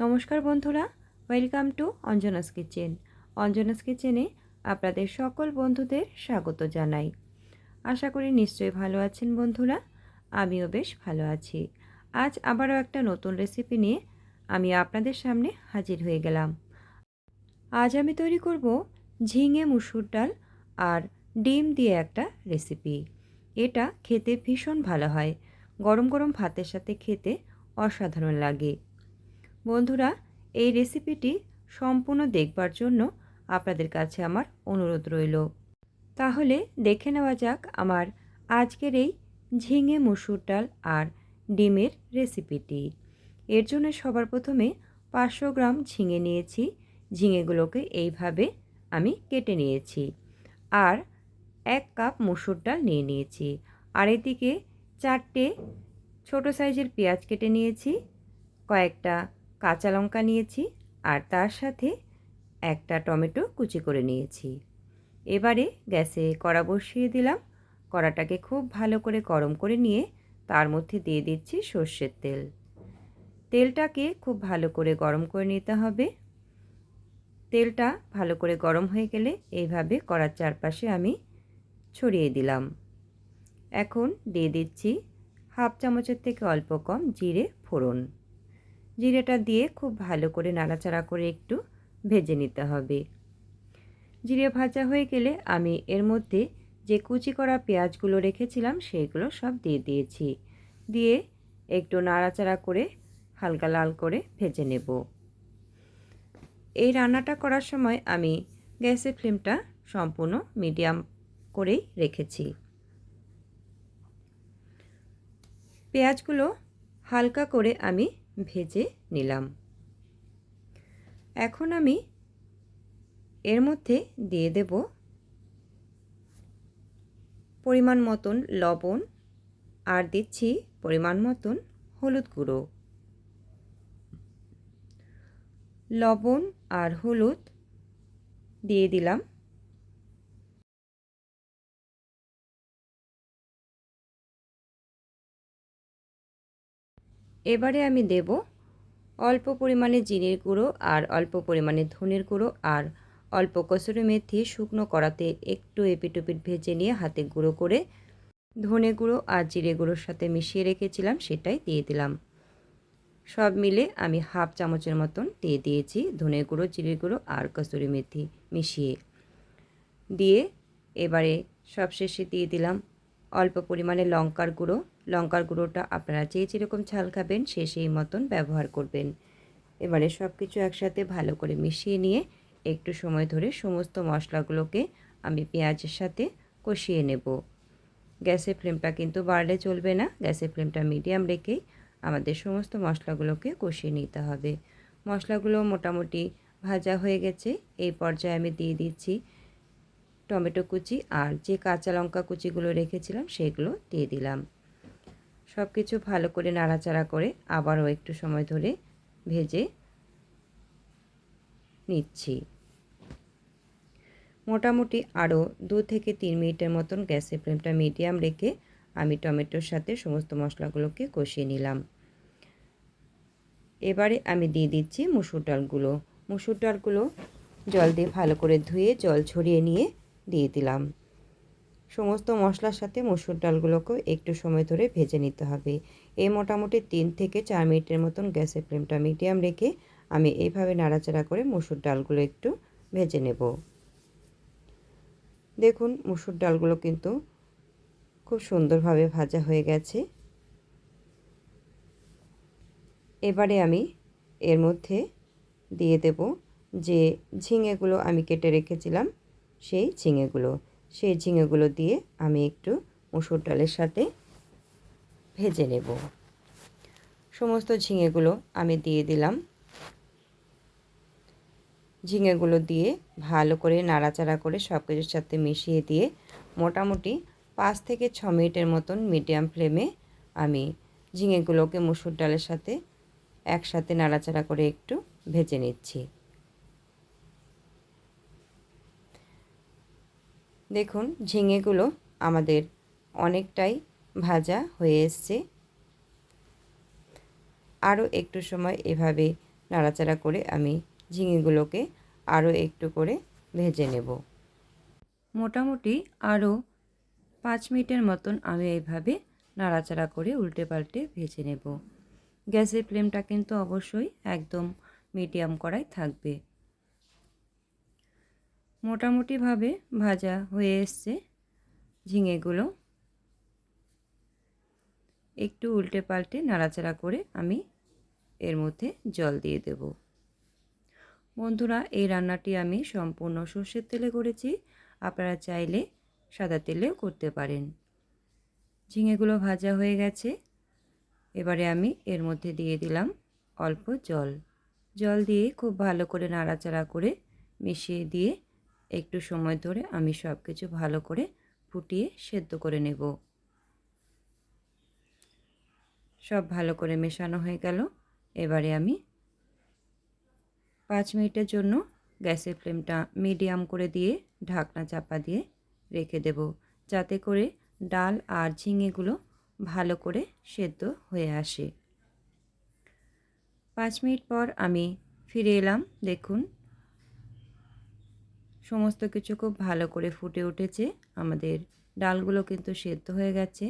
নমস্কার বন্ধুরা, welcome to Anjana's kitchen. Anjana's কিচেনে আপনাদের সকল বন্ধুদের স্বাগত জানাই। আশা করি নিশ্চয়ই ভালো আছেন বন্ধুরা, আমিও বেশ ভালো আছি। আজ আবারও একটা নতুন রেসিপি নিয়ে আমি আপনাদের সামনে হাজির হয়ে গেলাম। আজ আমি তৈরি করব ঝিঙে মুসুর ডাল আর ডিম দিয়ে একটা রেসিপি এটা খেতে ভীষণ ভালো হয়। গরম গরম ভাতের সাথে খেতে অসাধারণ লাগে। বন্ধুরা, এই রেসিপিটি সম্পূর্ণ দেখবার জন্য আপনাদের কাছে আমার অনুরোধ রইল। তাহলে দেখে নেওয়া যাক আমার আজকের এই ঝিঙে মুসুর ডাল আর ডিমের রেসিপিটি এর জন্য সবার প্রথমে পাঁচশো গ্রাম ঝিঙে নিয়েছি। ঝিঙেগুলোকে এইভাবে আমি কেটে নিয়েছি আর এক কাপ মুসুর ডাল নিয়ে নিয়েছি। আর এদিকে চারটে ছোটো সাইজের পেঁয়াজ কেটে নিয়েছি, কয়েকটা কাঁচা লঙ্কা নিয়েছি আর তার সাথে একটা টমেটো কুচি করে নিয়েছি। এবারে গ্যাসে কড়া বসিয়ে দিলাম। কড়াটাকে খুব ভালো করে গরম করে নিয়ে তার মধ্যে দিয়ে দিচ্ছি সর্ষের তেল। তেলটাকে খুব ভালো করে গরম করে নিতে হবে। তেলটা ভালো করে গরম হয়ে গেলে এইভাবে কড়ার চারপাশে আমি ছড়িয়ে দিলাম। এখন দিয়ে দিচ্ছি হাফ চামচের থেকে অল্প কম জিরে ফোড়ন। জিরেটা দিয়ে খুব ভালো করে নাড়াচাড়া করে একটু ভেজে নিতে হবে। জিরে ভাজা হয়ে গেলে আমি এর মধ্যে যে কুচি করা পেঁয়াজগুলো রেখেছিলাম সেইগুলো সব দিয়ে দিয়েছি। দিয়ে একটু নাড়াচাড়া করে হালকা লাল করে ভেজে নেব। এই রান্নাটা করার সময় আমি গ্যাসের ফ্লেমটা সম্পূর্ণ মিডিয়াম করেই রেখেছি। পেঁয়াজগুলো হালকা করে আমি ভেজে নিলাম। এখন আমি এর মধ্যে দিয়ে দেব পরিমাণ মতন লবণ আর দিচ্ছি পরিমাণ মতন হলুদ গুঁড়ো। লবণ আর হলুদ দিয়ে দিলাম। এবারে আমি দেব অল্প পরিমাণে জিরের গুঁড়ো আর অল্প পরিমাণে ধনের গুঁড়ো আর অল্প কসুরি মেথি শুকনো কড়াতে একটু এপিটুপিট ভেজে নিয়ে হাতে গুঁড়ো করে ধনে গুঁড়ো আর জিরে গুঁড়োর সাথে মিশিয়ে রেখেছিলাম, সেটাই দিয়ে দিলাম। সব মিলে আমি হাফ চামচের মতন দিয়ে দিয়েছি ধনে গুঁড়ো, জিরে গুঁড়ো আর কসুরি মেথি মিশিয়ে। দিয়ে এবারে সবশেষে দিয়ে দিলাম অল্প পরিমাণে লঙ্কার গুঁড়ো লঙ্কার গুঁড়োটা আপনারা যে যেরকম ঝাল খাবেন সে সেই মতন ব্যবহার করবেন। এবারে সব কিছু একসাথে ভালো করে মিশিয়ে নিয়ে একটু সময় ধরে সমস্ত মশলাগুলোকে আমি পেঁয়াজের সাথে কষিয়ে নেব। গ্যাসের ফ্লেমটা কিন্তু বাড়লে চলবে না, গ্যাসের ফ্লেমটা মিডিয়াম রেখেই আমাদের সমস্ত মশলাগুলোকে কষিয়ে নিতে হবে। মশলাগুলো মোটামুটি ভাজা হয়ে গেছে, এই পর্যায়ে আমি দিয়ে দিচ্ছি টমেটো কুচি আর যে কাঁচা লঙ্কা কুচিগুলো রেখেছিলাম সেগুলো দিয়ে দিলাম। সব কিছু ভালো করে নাড়াচাড়া করে আবারও একটু সময় ধরে ভেজে নিচ্ছি। মোটামুটি আরও দু থেকে তিন মিনিটের মতন গ্যাসের ফ্লেমটা মিডিয়াম রেখে আমি টমেটোর সাথে সমস্ত মশলাগুলোকে কষিয়ে নিলাম। এবারে আমি দিয়ে দিচ্ছি মুসুর ডালগুলো। মুসুর ডালগুলো জল দিয়ে ভালো করে ধুয়ে জল ছড়িয়ে নিয়ে দিয়ে দিলাম। সমস্ত মশলার সাথে মসুর ডালগুলোকেও একটু সময় ধরে ভেজে নিতে হবে। এই মোটামুটি তিন থেকে চার মিনিটের মতন গ্যাসের ফ্লেমটা মিডিয়াম রেখে আমি এইভাবে নাড়াচাড়া করে মসুর ডালগুলো একটু ভেজে নেব। দেখুন, মসুর ডালগুলো কিন্তু খুব সুন্দরভাবে ভাজা হয়ে গেছে। এবারে আমি এর মধ্যে দিয়ে দেব যে ঝিঙেগুলো আমি কেটে রেখেছিলাম, সেই ঝিঙেগুলো। সেই ঝিঙেগুলো দিয়ে আমি একটু মুসুর ডালের সাথে ভেজে নেব। সমস্ত ঝিঙেগুলো আমি দিয়ে দিলাম। ঝিঙেগুলো দিয়ে ভালো করে নাড়াচাড়া করে সব কিছুর সাথে মিশিয়ে দিয়ে মোটামুটি পাঁচ থেকে ছ মিনিটের মতন মিডিয়াম ফ্লেমে আমি ঝিঙেগুলোকে মুসুর ডালের সাথে একসাথে নাড়াচাড়া করে একটু ভেজে নিচ্ছি। দেখুন, ঝিঙেগুলো আমাদের অনেকটাই ভাজা হয়ে এসছে। আরও একটু সময় এভাবে নাড়াচাড়া করে আমি ঝিঙেগুলোকে আরও একটু করে ভেজে নেব। মোটামুটি আরও পাঁচ মিনিটের মতন আমি এইভাবে নাড়াচাড়া করে উল্টে পাল্টে ভেজে নেব। গ্যাসের ফ্লেমটা কিন্তু অবশ্যই একদম মিডিয়াম করাই থাকবে। মোটামুটিভাবে ভাজা হয়ে এসছে ঝিঙেগুলো। একটু উল্টে পাল্টে নাড়াচাড়া করে আমি এর মধ্যে জল দিয়ে দেব। বন্ধুরা, এই রান্নাটি আমি সম্পূর্ণ সর্ষের তেলে করেছি। আপনারা চাইলে সাদা তেলেও করতে পারেন। ঝিঙেগুলো ভাজা হয়ে গেছে। এবারে আমি এর মধ্যে দিয়ে দিলাম অল্প জল। জল দিয়ে খুব ভালো করে নাড়াচাড়া করে মিশিয়ে দিয়ে একটু সময় ধরে আমি সব কিছু ভালো করে ফুটিয়ে সেদ্ধ করে নেব। সব ভালো করে মেশানো হয়ে গেল। এবারে আমি পাঁচ মিনিটের জন্য গ্যাসের ফ্লেমটা মিডিয়াম করে দিয়ে ঢাকনা চাপা দিয়ে রেখে দেব, যাতে করে ডাল আর ঝিঙেগুলো ভালো করে সেদ্ধ হয়ে আসে। পাঁচ মিনিট পর আমি ফিরে এলাম। দেখুন সমস্ত কিছু খুব ভালো করে ফুটে উঠেছে। আমাদের ডালগুলো কিন্তু সেদ্ধ হয়ে গেছে।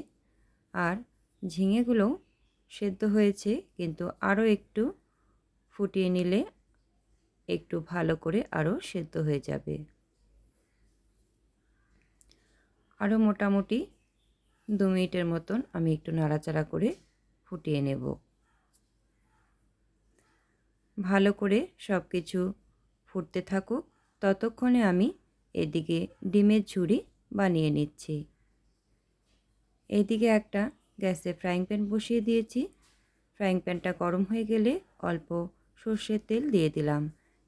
আর ঝিঙেগুলো সেদ্ধ হয়েছে, কিন্তু আরও একটু ফুটিয়ে নিলে একটু ভালো করে আরও সেদ্ধ হয়ে যাবে। আরও মোটামুটি দু মিনিটের মতন আমি একটু নাড়াচাড়া করে ফুটিয়ে নেব। ভালো করে সব কিছু ফুটতে থাকুক। ততক্ষণে আমি এদিকে ডিমের ঝুড়ি বানিয়ে নিচ্ছি। এদিকে একটা গ্যাসে ফ্রাইং প্যান বসিয়ে দিয়েছি। ফ্রাইং প্যানটা গরম হয়ে গেলে অল্প সর্ষের তেল দিয়ে দিলাম।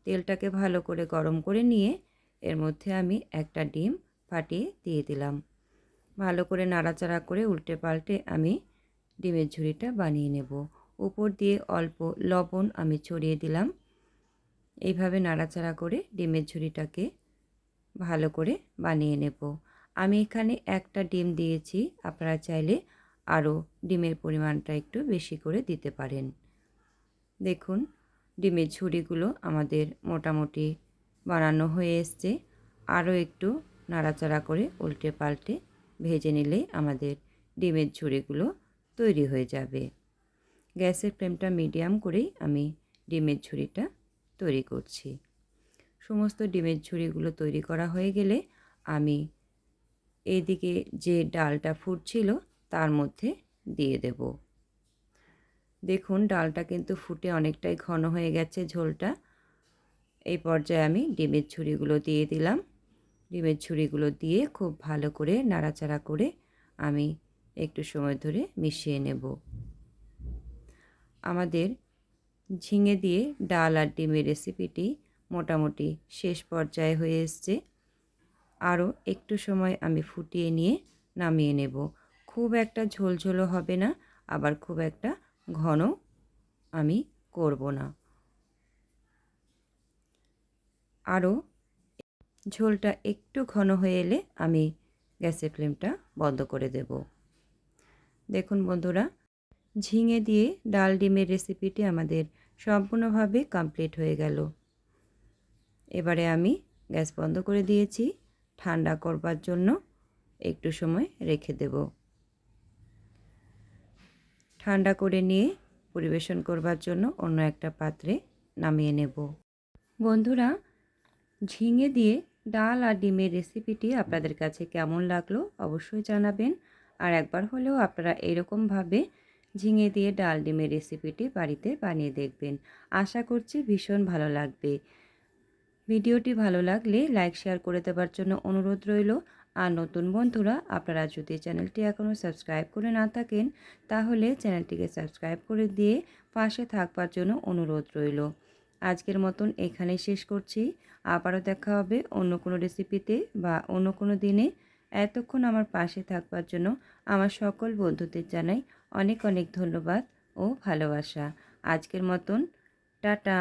তেলটাকে ভালো করে গরম করে নিয়ে এর মধ্যে আমি একটা ডিম ফাটিয়ে দিয়ে দিলাম। ভালো করে নাড়াচাড়া করে উল্টে পাল্টে আমি ডিমের ঝুড়িটা বানিয়ে নেব। উপর দিয়ে অল্প লবণ আমি ছড়িয়ে দিলাম। এইভাবে নাড়াচাড়া করে ডিমের ঝুড়িটাকে ভালো করে বানিয়ে নেব। আমি এখানে একটা ডিম দিয়েছি, আপনারা চাইলে আরও ডিমের পরিমাণটা একটু বেশি করে দিতে পারেন। দেখুন, ডিমের ঝুড়িগুলো আমাদের মোটামুটি বানানো হয়ে এসছে। আরও একটু নাড়াচাড়া করে উল্টে পাল্টে ভেজে নিলেই আমাদের ডিমের ঝুড়িগুলো তৈরি হয়ে যাবে। গ্যাসের ফ্লেমটা মিডিয়াম করেই আমি ডিমের ঝুড়িটা তৈরি করছি। সমস্ত ডিমের ঝুড়িগুলো তৈরি করা হয়ে গেলে আমি এইদিকে যে ডালটা ফুটছিল তার মধ্যে দিয়ে দেব। দেখুন, ডালটা কিন্তু ফুটে অনেকটাই ঘন হয়ে গেছে ঝোলটা। এই পর্যায়ে আমি ডিমের ছুরিগুলো দিয়ে দিলাম। ডিমের ছুরিগুলো দিয়ে খুব ভালো করে নাড়াচাড়া করে আমি একটু সময় ধরে মিশিয়ে নেব। আমাদের ঝিঙে দিয়ে ডাল আর ডিমের রেসিপিটি মোটামুটি শেষ পর্যায়ে হয়ে এসছে। আরও একটু সময় আমি ফুটিয়ে নিয়ে নামিয়ে নেব। খুব একটা ঝোলঝোলও হবে না, আবার খুব একটা ঘন আমি করব না। আরও ঝোলটা একটু ঘন হয়ে এলে আমি গ্যাসের ফ্লেমটা বন্ধ করে দেব। দেখুন বন্ধুরা ঝিঙে দিয়ে ডাল ডিমের রেসিপিটি আমাদের সম্পূর্ণভাবে কমপ্লিট হয়ে গেল। এবারে আমি গ্যাস বন্ধ করে দিয়েছি। ঠান্ডা করবার জন্য একটু সময় রেখে দেব। ঠান্ডা করে নিয়ে পরিবেশন করবার জন্য অন্য একটা পাত্রে নামিয়ে নেব। বন্ধুরা, ঝিঙে দিয়ে ডাল আর ডিমের রেসিপিটি আপনাদের কাছে কেমন লাগল অবশ্যই জানাবেন। আর একবার হলেও আপনারা এরকমভাবে ঝিঙে দিয়ে ডাল ডিমের রেসিপিটি বাড়িতে বানিয়ে দেখবেন। আশা করছি ভীষণ ভালো লাগবে। ভিডিওটি ভালো লাগলে লাইক, শেয়ার করে দেওয়ার জন্য অনুরোধ রইল। আর নতুন বন্ধুরা, আপনারা যদি চ্যানেলটি এখনও সাবস্ক্রাইব করে না থাকেন, তাহলে চ্যানেলটিকে সাবস্ক্রাইব করে দিয়ে পাশে থাকবার জন্য অনুরোধ রইল। আজকের মতন এখানে শেষ করছি। আবারও দেখা হবে অন্য কোনো রেসিপিতে বা অন্য কোনো দিনে। এতক্ষণ আমার পাশে থাকবার জন্য আমার সকল বন্ধুদের জানাই অনেক অনেক ধন্যবাদ ও ভালোবাসা। আজকের মতন টাটা।